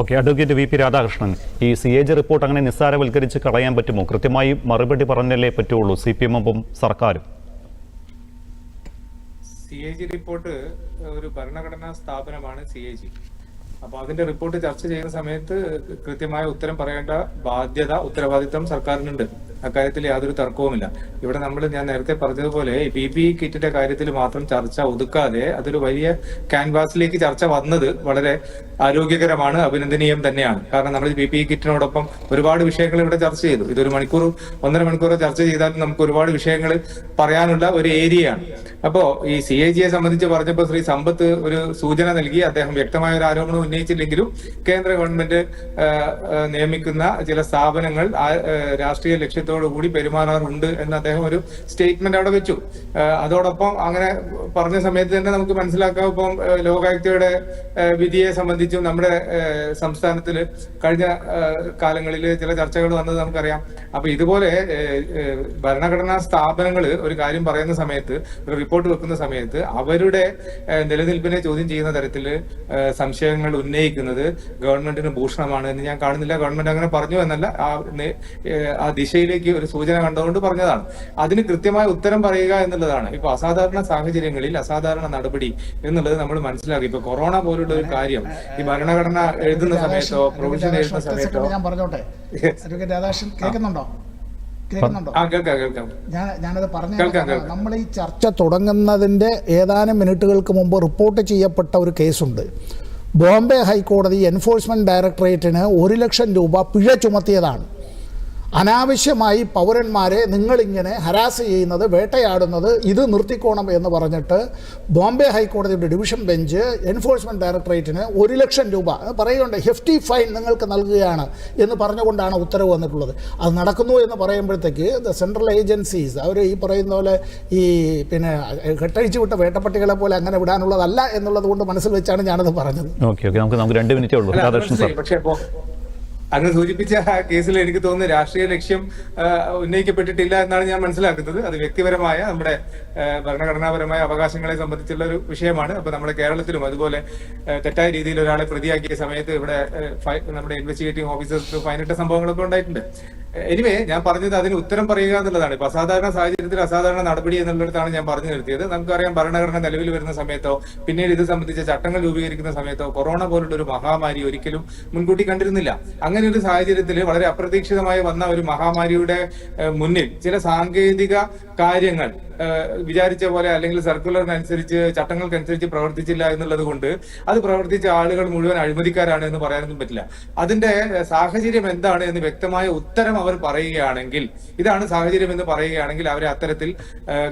Okay advocate V P Radhakrishnan ഈ C A G report അങ്ങനെ നിസ്സാരവൽക്കരിച്ച് കളയാൻ പറ്റുമോ? കൃത്യമായി മറുപടി പറഞ്ഞല്ലേ പറ്റുള്ളൂ സി പി എമ്മും സർക്കാരും. സി എ ജി റിപ്പോർട്ട് ഒരു ഭരണഘടനാ സ്ഥാപനമാണ് സി എ ജി അപ്പൊ അതിന്റെ റിപ്പോർട്ട് ചർച്ച ചെയ്യുന്ന സമയത്ത് കൃത്യമായ ഉത്തരം പറയേണ്ട ബാധ്യത ഉത്തരവാദിത്തം സർക്കാരിനുണ്ട്. അക്കാര്യത്തിൽ യാതൊരു തർക്കവുമില്ല. ഇവിടെ നമ്മൾ ഞാൻ നേരത്തെ പറഞ്ഞതുപോലെ പി പി കിറ്റിന്റെ കാര്യത്തിൽ മാത്രം ചർച്ച ഒതുക്കാതെ അതൊരു വലിയ ക്യാൻവാസിലേക്ക് ചർച്ച വന്നത് വളരെ ആരോഗ്യകരമാണ് അഭിനന്ദനീയം തന്നെയാണ്. കാരണം നമ്മൾ പി പി കിറ്റിനോടൊപ്പം ഒരുപാട് വിഷയങ്ങൾ ഇവിടെ ചർച്ച ചെയ്തു. ഇതൊരു മണിക്കൂർ ഒന്നര മണിക്കൂർ ചർച്ച ചെയ്താലും നമുക്ക് ഒരുപാട് വിഷയങ്ങൾ പറയാനുള്ള ഒരു ഏരിയയാണ്. അപ്പോ ഈ സി എ ജിയെ സംബന്ധിച്ച് പറഞ്ഞപ്പോൾ ശ്രീ സമ്പത്ത് ഒരു സൂചന നൽകി അദ്ദേഹം വ്യക്തമായ ഒരു ആരോപണം ഉന്നയിച്ചില്ലെങ്കിലും കേന്ദ്ര ഗവൺമെന്റ് നിയമിക്കുന്ന ചില സ്ഥാപനങ്ങൾ രാഷ്ട്രീയ ലക്ഷ്യത്തോടു കൂടി പെരുമാറാറുണ്ട് എന്ന് അദ്ദേഹം ഒരു സ്റ്റേറ്റ്മെന്റ് അവിടെ വെച്ചു. അതോടൊപ്പം അങ്ങനെ പറഞ്ഞ സമയത്ത് തന്നെ നമുക്ക് മനസ്സിലാക്കാം. ഇപ്പം ലോകായുക്തയുടെ വിധിയെ സംബന്ധിച്ചും നമ്മുടെ സംസ്ഥാനത്തിൽ കഴിഞ്ഞ കാലങ്ങളിൽ ചില ചർച്ചകൾ വന്നത് നമുക്കറിയാം. അപ്പൊ ഇതുപോലെ ഭരണഘടനാ സ്ഥാപനങ്ങൾ ഒരു കാര്യം പറയുന്ന സമയത്ത് ഒരു റിപ്പോർട്ട് വെക്കുന്ന സമയത്ത് അവരുടെ നിലനിൽപ്പിനെ ചോദ്യം ചെയ്യുന്ന തരത്തിൽ സംശയങ്ങൾ ഉന്നയിക്കുന്നത് ഗവൺമെന്റിന് ഭൂഷണമാണ് എന്ന് ഞാൻ കാണുന്നില്ല. ഗവൺമെന്റ് അങ്ങനെ പറഞ്ഞു എന്നല്ല. ആ നെ- ദിശയിലേക്ക് ഒരു സൂചന കണ്ടുകൊണ്ട് പറഞ്ഞതാണ്. അതിന് കൃത്യമായ ഉത്തരം പറയുക എന്നുള്ളതാണ്. ഇപ്പൊ അസാധാരണ സാഹചര്യങ്ങളിൽ അസാധാരണ നടപടി എന്നുള്ളത് നമ്മൾ മനസ്സിലാക്കി. ഇപ്പൊ കൊറോണ പോലുള്ള ഒരു കാര്യം ഈ ഭരണഘടന എഴുതുന്ന സമയത്തോ പ്രൊവിഷൻ എഴുതുന്ന സമയത്തോ. ഞാൻ പറഞ്ഞോട്ടെ? രാധാകൃഷ്ണൻ കേൾക്കുന്നുണ്ടോ? ഞാൻ ഞാനത് പറഞ്ഞു. നമ്മൾ ഈ ചർച്ച തുടങ്ങുന്നതിന്റെ ഏതാനും മിനിറ്റുകൾക്ക് മുമ്പ് റിപ്പോർട്ട് ചെയ്യപ്പെട്ട ഒരു കേസുണ്ട്. ബോംബെ ഹൈക്കോടതി എൻഫോഴ്സ്മെന്റ് ഡയറക്ടറേറ്റിന് ഒരു ലക്ഷം രൂപ പിഴ ചുമത്തിയതാണ്. അനാവശ്യമായി പൗരന്മാരെ നിങ്ങളിങ്ങനെ ഹരാസ് ചെയ്യുന്നത് വേട്ടയാടുന്നത് ഇത് നിർത്തിക്കോണം എന്ന് പറഞ്ഞിട്ട് ബോംബെ ഹൈക്കോടതിയുടെ ഡിവിഷൻ ബെഞ്ച് എൻഫോഴ്സ്മെന്റ് ഡയറക്ടറേറ്റിന് ഒരു ലക്ഷം രൂപ പറയുകയുണ്ട് പറയുന്നുണ്ട് ഹെഫ്റ്റി ഫൈൻ നിങ്ങൾക്ക് നൽകുകയാണ് എന്ന് പറഞ്ഞുകൊണ്ടാണ് ഉത്തരവ് വന്നിട്ടുള്ളത്. അത് നടക്കുന്നു എന്ന് പറയുമ്പോഴത്തേക്ക് ദ സെൻട്രൽ ഏജൻസീസ് അവർ ഈ പറയുന്ന പോലെ ഈ പിന്നെ കെട്ടഴിച്ചു വിട്ട വേട്ടപ്പട്ടികളെ പോലെ അങ്ങനെ വിടാനുള്ളതല്ല എന്നുള്ളത് കൊണ്ട് മനസ്സിൽ വെച്ചാണ് ഞാനത് പറഞ്ഞത്. ഓക്കെ ഓക്കെ നമുക്ക് നമുക്ക് രണ്ട് മിനിറ്റേ ഉള്ളൂ. പക്ഷേ അങ്ങ് സൂചിപ്പിച്ച ആ കേസിൽ എനിക്ക് തോന്നുന്നു രാഷ്ട്രീയ ലക്ഷ്യം ഉന്നയിക്കപ്പെട്ടിട്ടില്ല എന്നാണ് ഞാൻ മനസ്സിലാക്കുന്നത്. അത് വ്യക്തിപരമായ നമ്മുടെ ഭരണഘടനാപരമായ അവകാശങ്ങളെ സംബന്ധിച്ചുള്ള ഒരു വിഷയമാണ്. അപ്പൊ നമ്മുടെ കേരളത്തിലും അതുപോലെ തെറ്റായ രീതിയിൽ ഒരാളെ പ്രതിയാക്കിയ സമയത്ത് ഇവിടെ നമ്മുടെ ഇൻവെസ്റ്റിഗേറ്റിംഗ് ഓഫീസേഴ്സ് ഫൈനിട്ട സംഭവങ്ങളൊക്കെ ഉണ്ടായിട്ടുണ്ട്. എനിവേ ഞാൻ പറഞ്ഞത് അതിന് ഉത്തരം പറയുക എന്നുള്ളതാണ്. ഇപ്പൊ അസാധാരണ സാഹചര്യത്തിൽ അസാധാരണ നടപടി എന്നുള്ളിടത്താണ് ഞാൻ പറഞ്ഞു നിർത്തിയത്. നമുക്കറിയാം ഭരണഘടന നിലവിൽ വരുന്ന സമയത്തോ പിന്നീട് ഇത് സംബന്ധിച്ച ചട്ടങ്ങൾ രൂപീകരിക്കുന്ന സമയത്തോ കൊറോണ പോലുള്ള ഒരു മഹാമാരി ഒരിക്കലും മുൻകൂട്ടി കണ്ടിരുന്നില്ല. അങ്ങനെ ഒരു സാഹചര്യത്തിൽ വളരെ അപ്രതീക്ഷിതമായി വന്ന ഒരു മഹാമാരിയുടെ മുന്നിൽ ചില സാങ്കേതിക കാര്യങ്ങൾ വിചാരിച്ച പോലെ അല്ലെങ്കിൽ സർക്കുലറിനനുസരിച്ച് ചട്ടങ്ങൾക്കനുസരിച്ച് പ്രവർത്തിച്ചില്ല എന്നുള്ളത് കൊണ്ട് അത് പ്രവർത്തിച്ച ആളുകൾ മുഴുവൻ അഴിമതിക്കാരാണ് എന്ന് പറയാനൊന്നും പറ്റില്ല. അതിന്റെ സാഹചര്യം എന്താണ് എന്ന് വ്യക്തമായ ഉത്തരം അവർ പറയുകയാണെങ്കിൽ ഇതാണ് സാഹചര്യം എന്ന് പറയുകയാണെങ്കിൽ അവരെ അത്തരത്തിൽ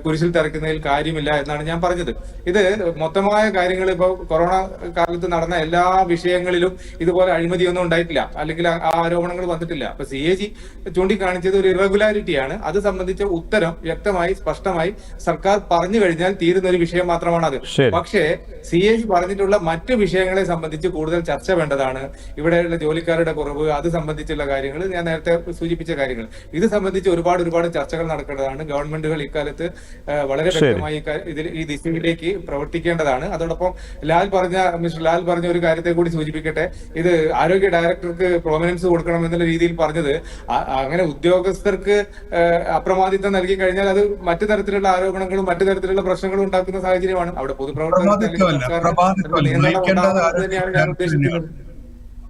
കുരിശിൽ തിറക്കുന്നതിൽ കാര്യമില്ല എന്നാണ് ഞാൻ പറഞ്ഞത്. ഇത് മൊത്തമായ കാര്യങ്ങൾ ഇപ്പോൾ കൊറോണ കാലത്ത് നടന്ന എല്ലാ വിഷയങ്ങളിലും ഇതുപോലെ അഴിമതിയൊന്നും ഉണ്ടായിട്ടില്ല. അല്ലെങ്കിൽ ആ ആരോപണങ്ങൾ വന്നിട്ടില്ല. അപ്പൊ സി എ ജി ചൂണ്ടിക്കാണിച്ചത് ഒരു ഇറഗുലാരിറ്റിയാണ്. അത് സംബന്ധിച്ച ഉത്തരം വ്യക്തമായി സ്പഷ്ടമായി സർക്കാർ പറഞ്ഞു കഴിഞ്ഞാൽ തീരുന്ന ഒരു വിഷയം മാത്രമാണ് അത്. പക്ഷേ സി എ ജി പറഞ്ഞിട്ടുള്ള മറ്റു വിഷയങ്ങളെ സംബന്ധിച്ച് കൂടുതൽ ചർച്ച വേണ്ടതാണ്. ഇവിടെയുള്ള ജോലിക്കാരുടെ കുറവ് അത് സംബന്ധിച്ചുള്ള കാര്യങ്ങൾ ഞാൻ നേരത്തെ സൂചിപ്പിച്ച കാര്യങ്ങൾ. ഇത് സംബന്ധിച്ച് ഒരുപാട് ഒരുപാട് ചർച്ചകൾ നടക്കേണ്ടതാണ്. ഗവൺമെന്റുകൾ ഇക്കാലത്ത് വളരെ വ്യക്തമായി ഇതിൽ ഈ ദിശയിലേക്ക് പ്രവർത്തിക്കേണ്ടതാണ്. അതോടൊപ്പം ലാൽ പറഞ്ഞ മിസ്റ്റർ ലാൽ പറഞ്ഞ ഒരു കാര്യത്തെ കൂടി സൂചിപ്പിക്കട്ടെ. ഇത് ആരോഗ്യ ഡയറക്ടർക്ക് പ്രോമിനൻസ് കൊടുക്കണം എന്നുള്ള രീതിയിൽ പറഞ്ഞത് അങ്ങനെ ഉദ്യോഗസ്ഥർക്ക് അപ്രമാദിത്വം നൽകി കഴിഞ്ഞാൽ അത് മറ്റു തരത്തിലുള്ള ആരോപണങ്ങളും മറ്റു തരത്തിലുള്ള പ്രശ്നങ്ങളും ഉണ്ടാക്കുന്ന സാഹചര്യമാണ്. അവിടെ പൊതുപ്രവർത്തകർ തന്നെയാണ് ഞാൻ ഉദ്ദേശിക്കുന്നത്.